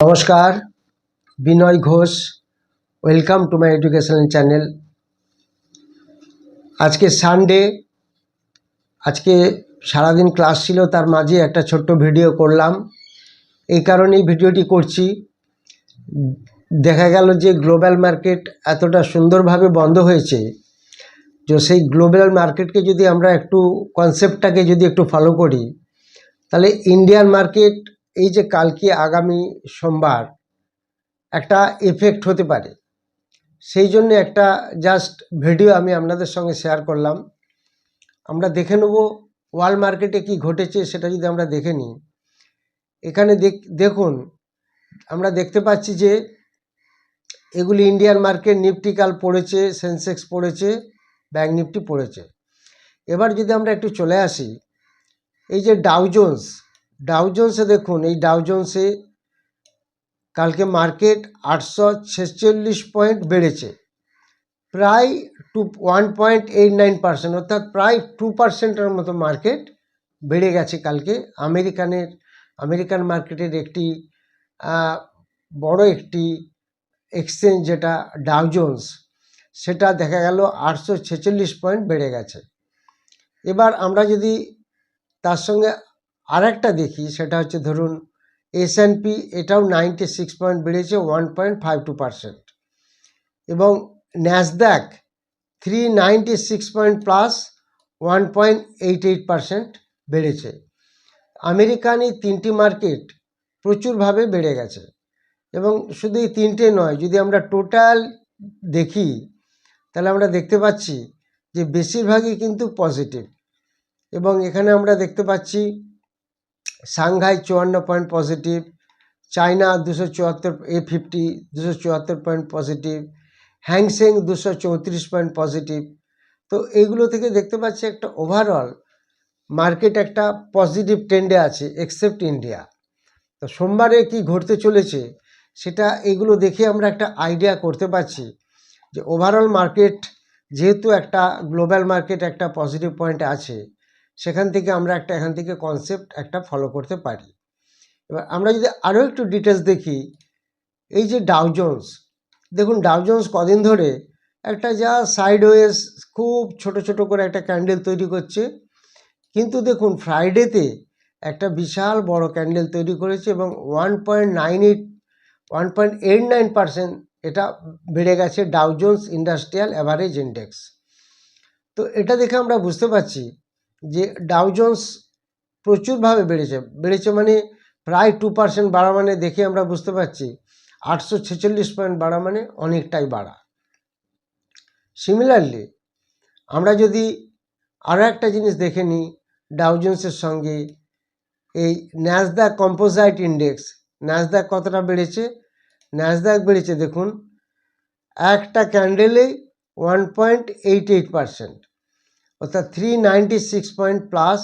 নমস্কার, Binoy Ghosh welcome to my educational channel আজকে Sunday আজকে সারাদিন ক্লাস ছিল, তার মাঝে একটা ছোট্ট ভিডিও করলাম। এই কারণেই ভিডিওটি করছি। দেখা গেল যে গ্লোবাল মার্কেট এতটা সুন্দরভাবে বন্ধ হয়েছে। যে সেই গ্লোবাল মার্কেটকে যদি আমরা একটু কনসেপ্টটাকে যদি একটু ফলো করি, তাহলে ইন্ডিয়ান মার্কেট এই যে কালকে আগামী সোমবার একটা এফেক্ট হতে পারে। সেই জন্য একটা জাস্ট ভিডিও আমি আপনাদের সঙ্গে শেয়ার করলাম। আমরা দেখে নেব ওয়ার্ল্ড মার্কেটে কি ঘটেছে সেটা যদি আমরা দেখে নিই। এখানে দেখ- দেখুন, আমরা দেখতে পাচ্ছি যে এগুলি ইন্ডিয়ান মার্কেট নিফটি কাল পড়েছে সেন্সেক্স পড়েছে ব্যাঙ্ক নিফটি পড়েছে। এবার যদি আমরা একটু চলে আসি, এই যে ডাউজন্স ডাউজন্সে দেখুন, এই ডাউজন্সে কালকে মার্কেট আটশো ছেচল্লিশ পয়েন্ট বেড়েছে। প্রায় two one point eight nine percent অর্থাৎ প্রায় টু পার্সেন্টের মতো মার্কেট বেড়ে গেছে কালকে। আমেরিকানের, আমেরিকান মার্কেটের একটি বড় একটি এক্সচেঞ্জ যেটা ডাউজন্স সেটা দেখা গেল আটশো ছেচল্লিশ পয়েন্ট বেড়ে গেছে। এবার আমরা যদি তার সঙ্গে আরেকটা দেখি, সেটা হচ্ছে ধরুন এস পি এটাও নাইনটি সিক্স পয়েন্ট বেড়েছে one point five two percent এবং Nasdaq three ninety six point plus one point eight eight percent বেড়েছে। আমেরিকান এই তিনটি মার্কেট প্রচুরভাবে বেড়ে গেছে এবং শুধু এই তিনটে নয়, যদি আমরা টোটাল দেখি, তাহলে আমরা দেখতে পাচ্ছি যে বেশিরভাগই কিন্তু পজিটিভ এবং এখানে আমরা দেখতে পাচ্ছি সাংঘাই চুয়ান্ন পয়েন্ট পজিটিভ, চায়না দুশো চুয়াত্তর এ ফিফটি দুশো চুয়াত্তর পয়েন্ট পজিটিভ, হ্যাংসেং দুশো চৌত্রিশ পয়েন্ট পজিটিভ। তো এইগুলো থেকে দেখতে পাচ্ছি একটা ওভারঅল মার্কেট একটা পজিটিভ ট্রেন্ডে আছে এক্সেপ্ট ইন্ডিয়া তো সোমবারে কি ঘটতে চলেছে, সেটা এগুলো দেখে আমরা একটা আইডিয়া করতে পারছি যে ওভারঅল মার্কেট যেহেতু একটা গ্লোবাল মার্কেট একটা পজিটিভ পয়েন্ট আছে সেখান থেকে আমরা একটা, এখান থেকে কনসেপ্ট একটা ফলো করতে পারি। এবার আমরা যদি আরও একটু ডিটেলস দেখি, এই যে ডাউজন্স দেখুন ডাউজন্স কদিন ধরে একটা যা সাইডওয়েজ খুব ছোট ছোট করে একটা ক্যান্ডেল তৈরি করছে। কিন্তু দেখুন ফ্রাইডেতে একটা বিশাল বড় ক্যান্ডেল তৈরি করেছে এবং one point nine eight one point eight nine percent এটা বেড়ে গেছে ডাউজন্স ইন্ডাস্ট্রিয়াল অ্যাভারেজ ইন্ডেক্স তো এটা দেখে আমরা বুঝতে পারছি যে ডাউজন্স প্রচুরভাবে বেড়েছে। বেড়েছে মানে প্রায় টু পার্সেন্ট বাড়া মানে দেখে আমরা বুঝতে পারছি, আটশো ছেচল্লিশ পয়েন্ট বাড়া মানে অনেকটাই বাড়া। সিমিলারলি আমরা যদি আরও একটা জিনিস দেখে নিই ডাউজন্সের সঙ্গে এই ন্যাসদাক কম্পোজাইট ইন্ডেক্স ন্যাসদাক কতটা বেড়েছে? ন্যাসদাক বেড়েছে দেখুন, একটা ক্যান্ডেলে one point eight eight percent অর্থাৎ থ্রি সিক্স পয়েন্ট প্লাস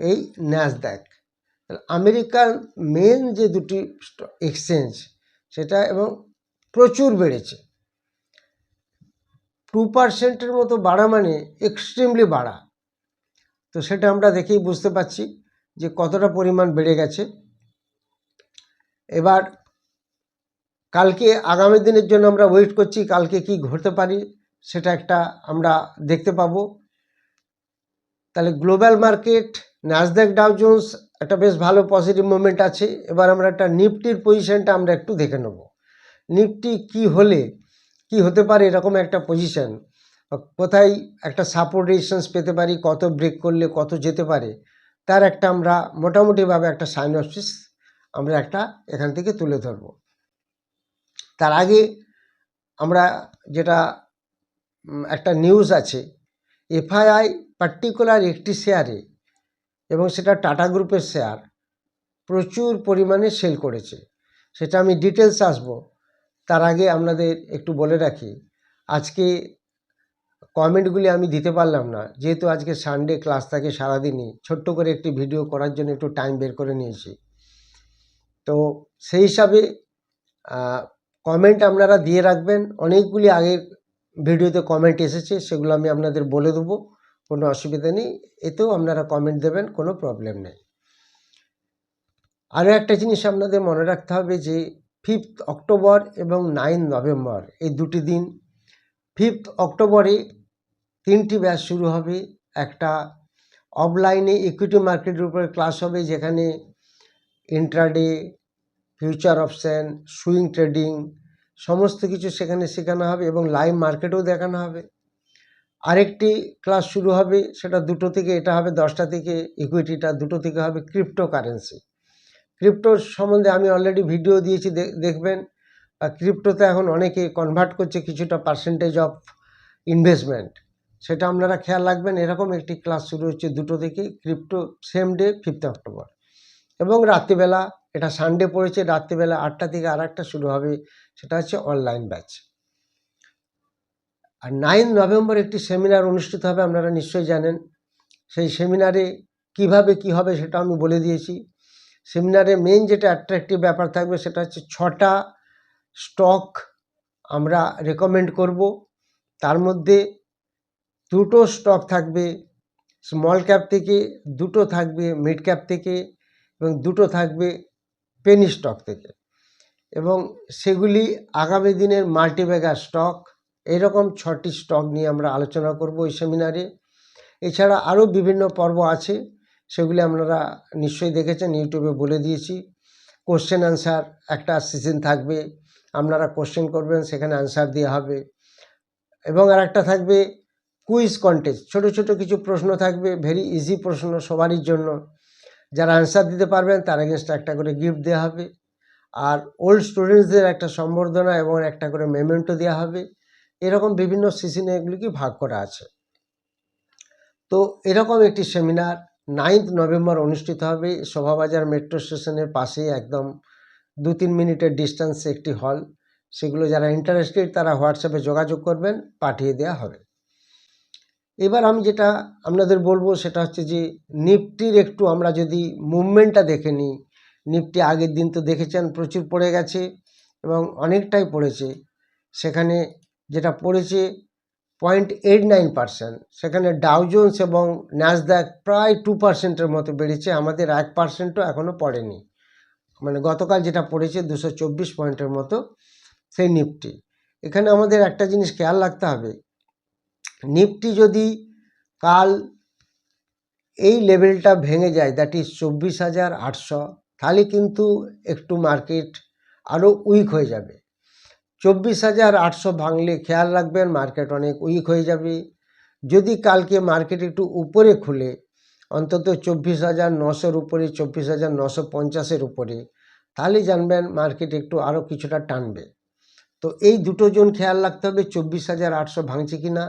এই ন্যাসদ্যাক আমেরিকার মেন যে দুটি এক্সচেঞ্জ সেটা এবং প্রচুর বেড়েছে। টু পার্সেন্টের মতো বাড়া মানে এক্সট্রিমলি বাড়া। তো সেটা আমরা দেখেই বুঝতে পারছি যে কতটা পরিমাণ বেড়ে গেছে। এবার কালকে, আগামী দিনের জন্য আমরা ওয়েট করছি কালকে কি ঘটতে পারি, সেটা একটা আমরা দেখতে পাবো। তাহলে global market Nasdaq Dow Jones, একটা বেশ ভালো পজিটিভ মুভমেন্ট আছে। এবার আমরা একটা নিফটির পজিশনটা আমরা একটু দেখে নেব। নিফটি কি হলে, কি হতে পারে এরকম একটা পজিশন কোথায় একটা সাপোর্ট রেজিস্ট্যান্স পেতে পারি, কত ব্রেক করলে কত যেতে পারে? তার একটা আমরা মোটামুটিভাবে একটা সাইনপসিস আমরা একটা এখান থেকে তুলে ধরবো। তার আগে আমরা যেটা একটা নিউজ আছে। এফআইআই পার্টিকুলার একটি শেয়ারে এবং সেটা টাটা গ্রুপের শেয়ার প্রচুর পরিমাণে সেল করেছে। সেটা আমি ডিটেলস আসব। তার আগে আপনাদের একটু বলে রাখি, আজকে কমেন্টগুলি আমি দিতে পারলাম না। যেহেতু আজকে সানডে ক্লাস থাকে সারাদিনই, ছোট্ট করে একটি ভিডিও করার জন্য একটু টাইম বের করে নিয়েছি। তো সেই হিসাবে কমেন্ট আপনারা দিয়ে রাখবেন। অনেকগুলি আগের ভিডিওতে কমেন্ট এসেছে, সেগুলো আমি আপনাদের বলে দেবো। কোনো অসুবিধা নেই, এতেও আপনারা কমেন্ট দেবেন, কোনো প্রবলেম নেই। আরও একটা জিনিস আপনাদের মনে রাখতে হবে যে ফিফথ অক্টোবর এবং নাইন নভেম্বর এই দুটি দিন ফিফথ অক্টোবরে তিনটি ব্যাচ শুরু হবে, একটা অফলাইনে ইকুইটি মার্কেটের উপরে ক্লাস হবে, যেখানে intraday future option swing trading সমস্ত কিছু সেখানে শেখানো হবে এবং লাইভ মার্কেটও দেখানো হবে। আরেকটি ক্লাস শুরু হবে, সেটা দুটো থেকে, এটা হবে দশটা থেকে ইকুইটিটা দুটো থেকে হবে ক্রিপ্টো কারেন্সি ক্রিপ্টোর সম্বন্ধে আমি অলরেডি ভিডিও দিয়েছি দেখবেন। ক্রিপ্টোতে এখন অনেকে কনভার্ট করছে কিছুটা পার্সেন্টেজ অফ ইনভেস্টমেন্ট সেটা আপনারা খেয়াল রাখবেন, এরকম একটি ক্লাস শুরু হচ্ছে দুটো থেকে crypto same day fifth October এবং রাত্রিবেলা, এটা সানডে পড়েছে, রাত্রিবেলা আটটা থেকে আর শুরু হবে, সেটা হচ্ছে অনলাইন ব্যাচ আর নাইন নভেম্বর একটি সেমিনার অনুষ্ঠিত হবে, আপনারা নিশ্চয়ই জানেন। সেই সেমিনারে কীভাবে কি হবে সেটা আমি বলে দিয়েছি। সেমিনারে মেন যেটা অ্যাট্রাকটিভ ব্যাপার থাকবে সেটা হচ্ছে ছটা স্টক আমরা রেকমেন্ড করব। তার মধ্যে দুটো স্টক থাকবে স্মল ক্যাপ থেকে, দুটো থাকবে মিড ক্যাপ থেকে এবং দুটো থাকবে পেনি স্টক থেকে। এবং সেগুলি আগামী দিনের মাল্টিব্যাগার স্টক এরকম ছটি স্টক নিয়ে আমরা আলোচনা করব ওই সেমিনারে। এছাড়া আরও বিভিন্ন পর্ব আছে, সেগুলি আপনারা নিশ্চয়ই দেখেছেন, ইউটিউবে বলে দিয়েছি। কোশ্চেন অ্যান্সার একটা সিজন থাকবে, আপনারা কোশ্চেন করবেন, সেখানে অ্যান্সার দেওয়া হবে। এবং আর একটা থাকবে কুইজ কন্টেস্ট ছোট ছোট কিছু প্রশ্ন থাকবে ভেরি ইজি প্রশ্ন সবারই জন্য। যারা অ্যান্সার দিতে পারবেন, তার এগেনস্ট একটা করে গিফট দেওয়া হবে। আর ওল্ড স্টুডেন্টসদের একটা সম্বর্ধনা এবং একটা করে মেমেন্টো দেওয়া হবে। এরকম বিভিন্ন সিজনে এগুলিকে ভাগ করা আছে। তো এরকম একটি সেমিনার নাইন্থ নভেম্বর অনুষ্ঠিত হবে। শোভাবাজার মেট্রো স্টেশনের পাশেই একদম দু তিন মিনিটের ডিস্টেন্সে একটি হল সেগুলো যারা ইন্টারেস্টেড তারা হোয়াটসঅ্যাপে যোগাযোগ করবেন, পাঠিয়ে দেওয়া হবে। এবার আমি যেটা আপনাদের বলব সেটা হচ্ছে যে নিফটির একটু আমরা যদি মুভমেন্টটা দেখে নিই, নিফটি আগের দিন তো দেখেছেন প্রচুর পড়ে গেছে এবং অনেকটাই পড়েছে। সেখানে যেটা পড়েছে পয়েন্ট এইট নাইন পার্সেন্ট সেখানে ডাউজন্স এবং ন্যাসদ্যাক প্রায় টু পার্সেন্টের মতো বেড়েছে, আমাদের এক পার্সেন্টও এখনও পড়েনি। মানে গতকাল যেটা পড়েছে দুশো চব্বিশ পয়েন্টের মতো, সেই নিফটি। এখানে আমাদের একটা জিনিস খেয়াল রাখতে হবে, নিফটি যদি কাল এই লেভেলটা ভেঙে যায় দ্যাট ইজ চব্বিশ হাজার আটশো, তাহলে কিন্তু একটু মার্কেট আরও উইক হয়ে যাবে। চব্বিশ হাজার আটশো ভাঙলে খেয়াল রাখবেন মার্কেট অনেক উইক হয়ে যাবে। যদি কালকে মার্কেট একটু উপরে খুলে, অন্তত চব্বিশ হাজার নশোর উপরে, চব্বিশ হাজার নশো পঞ্চাশের উপরে, তাহলে জানবেন মার্কেট একটু আরও কিছুটা টানবে। তো এই দুটো জন খেয়াল রাখতে হবে, চব্বিশ হাজার আটশো ভাঙছে কি না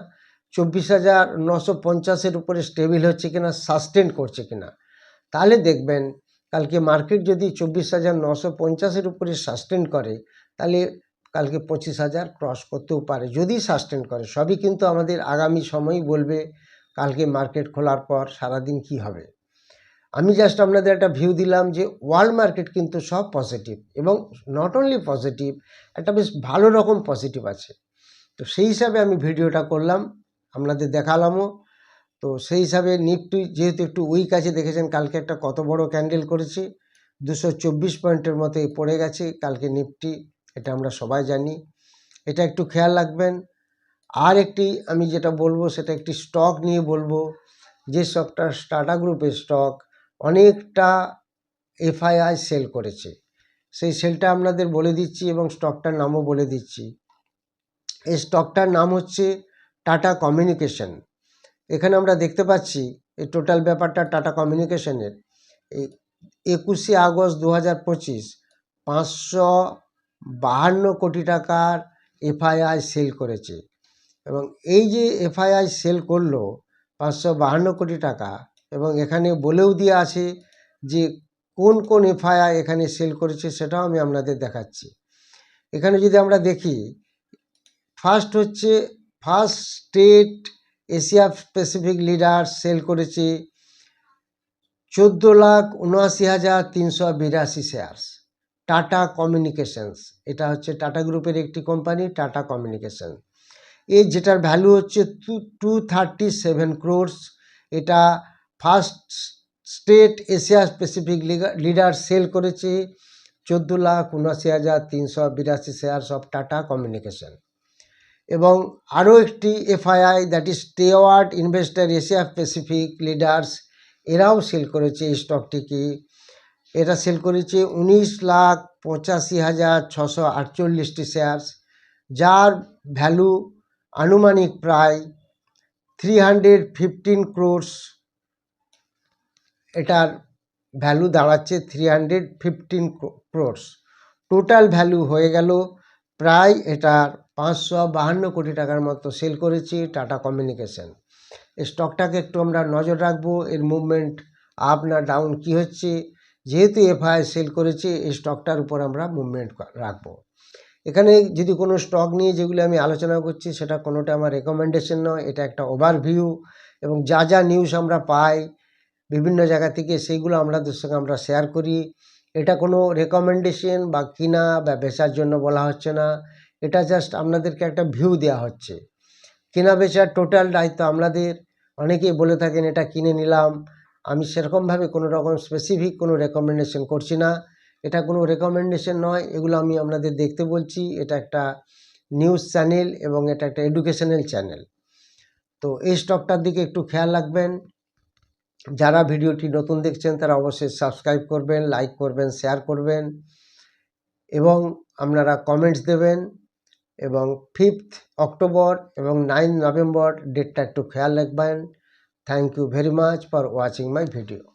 চব্বিশ হাজার নশো পঞ্চাশের উপরে স্টেবিল হচ্ছে কি না সাস্টেন করছে কি না তাহলে দেখবেন কালকে মার্কেট যদি চব্বিশ হাজার নশো পঞ্চাশের উপরে সাস্টেন করে, তাহলে কালকে পঁচিশ হাজার ক্রস করতেও পারে। যদি সাস্টেন করে, সবই কিন্তু আমাদের আগামী সময়ই বলবে কালকে মার্কেট খোলার পর সারাদিন কি হবে। আমি জাস্ট আপনাদের একটা ভিউ দিলাম যে ওয়ার্ল্ড মার্কেট কিন্তু সব পজিটিভ এবং নট অনলি পজিটিভ একটা বেশ ভালো রকম পজিটিভ আছে। তো সেই হিসাবে আমি ভিডিওটা করলাম, আপনাদের দেখালামও। তো সেই হিসাবে নিফটি যেহেতু একটু উইক আছে, দেখেছেন কালকে একটা কত বড় ক্যান্ডেল করেছে? দুশো চব্বিশ পয়েন্টের মতো পড়ে গেছে কালকে নিফটি। এটা আমরা সবাই জানি। এটা একটু খেয়াল রাখবেন। আর একটি আমি যেটা বলব, সেটা একটি স্টক নিয়ে বলব। যে স্টকটা টাটা গ্রুপের স্টক অনেকটা এফআইআই সেল করেছে। সেই সেলটা আপনাদের বলে দিচ্ছি এবং স্টকটার নামও বলে দিচ্ছি। এই স্টকটার নাম হচ্ছে টাটা কমিউনিকেশন এখানে আমরা দেখতে পাচ্ছি, এই টোটাল ব্যাপারটা টাটা কমিউনিকেশনের একুশে আগস্ট দু হাজার পঁচিশ, পাঁচশো বাহান্ন কোটি টাকার এফআইআই সেল করেছে এবং এই যে এফআইআই সেল করল পাঁচশো বাহান্ন কোটি টাকা এবং এখানে বলেও দিয়ে আছে যে কোন কোন এফআইআই এখানে সেল করেছে সেটাও আমি আপনাদের দেখাচ্ছি। এখানে যদি আমরা দেখি, ফার্স্ট হচ্ছে first state Asia Pacific leader sell করেছে চোদ্দ লাখ উনআশি হাজার তিনশো বিরাশি শেয়ার্স। Tata communications. এটা হচ্ছে টাটা গ্রুপের একটি কোম্পানি, টাটা কমিউনিকেশন। এই যেটার ভ্যালু হচ্ছে টু থার্টি সেভেন ক্রোর্স এটা first state Asia Pacific leader sell করেছে চোদ্দ লাখ উনআশি হাজার তিনশো বিরাশি শেয়ারস অফ টাটা কমিউনিকেশন। এবং আরও একটি FII that is steward investor Asia Pacific leaders এরাও সেল করেছে এই স্টকটিকে এটা সেল করেছে উনিশ লাখ পঁচাশি হাজার ছশো আটচল্লিশটি শেয়ারস যার ভ্যালু আনুমানিক প্রায় থ্রি হান্ড্রেড ফিফটিন ক্রোর্স এটার ভ্যালু দাঁড়াচ্ছে three hundred fifteen crores total value হয়ে গেল প্রায় এটার পাঁচশো বাহান্ন কোটি টাকার মতো সেল করেছি টাটা কমিউনিকেশন স্টকটাকে একটু আমরা নজর রাখব, এর মুভমেন্ট আপ না ডাউন কী হচ্ছে? যেহেতু এফআই সেল করেছে, এই স্টকটার উপর আমরা মুভমেন্ট রাখব। এখানে যদি কোনো স্টক নিয়ে যেগুলো আমি আলোচনা করছি, সেটা কোনোটা আমার রেকমেন্ডেশন নয়, এটা একটা ওভারভিউ এবং যা যা নিউজ আমরা পাই বিভিন্ন জায়গা থেকে, সেইগুলো আপনাদের সঙ্গে আমরা শেয়ার করি। এটা কোনো রেকমেন্ডেশন বা কিনা বা বেচার জন্য বলা হচ্ছে না, এটা জাস্ট আপনাদেরকে একটা ভিউ দেওয়া হচ্ছে। কেনা বেচার টোটাল দায়িত্ব আপনাদের অনেকেই বলে থাকেন, এটা কিনে নিলাম। আমি সেরকমভাবে কোনো রকম স্পেসিফিক কোনো রেকমেন্ডেশন করছি না। এটা কোনো রেকমেন্ডেশন নয়, এগুলো আমি আপনাদের দেখতে বলছি। এটা একটা নিউজ চ্যানেল এবং এটা একটা এডুকেশনাল চ্যানেল তো এই স্টকটার দিকে একটু খেয়াল রাখবেন। যারা ভিডিওটি নতুন দেখছেন, তারা অবশ্যই সাবস্ক্রাইব করবেন লাইক করবেন শেয়ার করবেন এবং আপনারা কমেন্টস দেবেন এবং ফিফথ অক্টোবর এবং নাইন নভেম্বর ডেটটা একটু খেয়াল রাখবেন। Thank you very much for watching my video.